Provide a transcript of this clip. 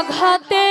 আঘাতে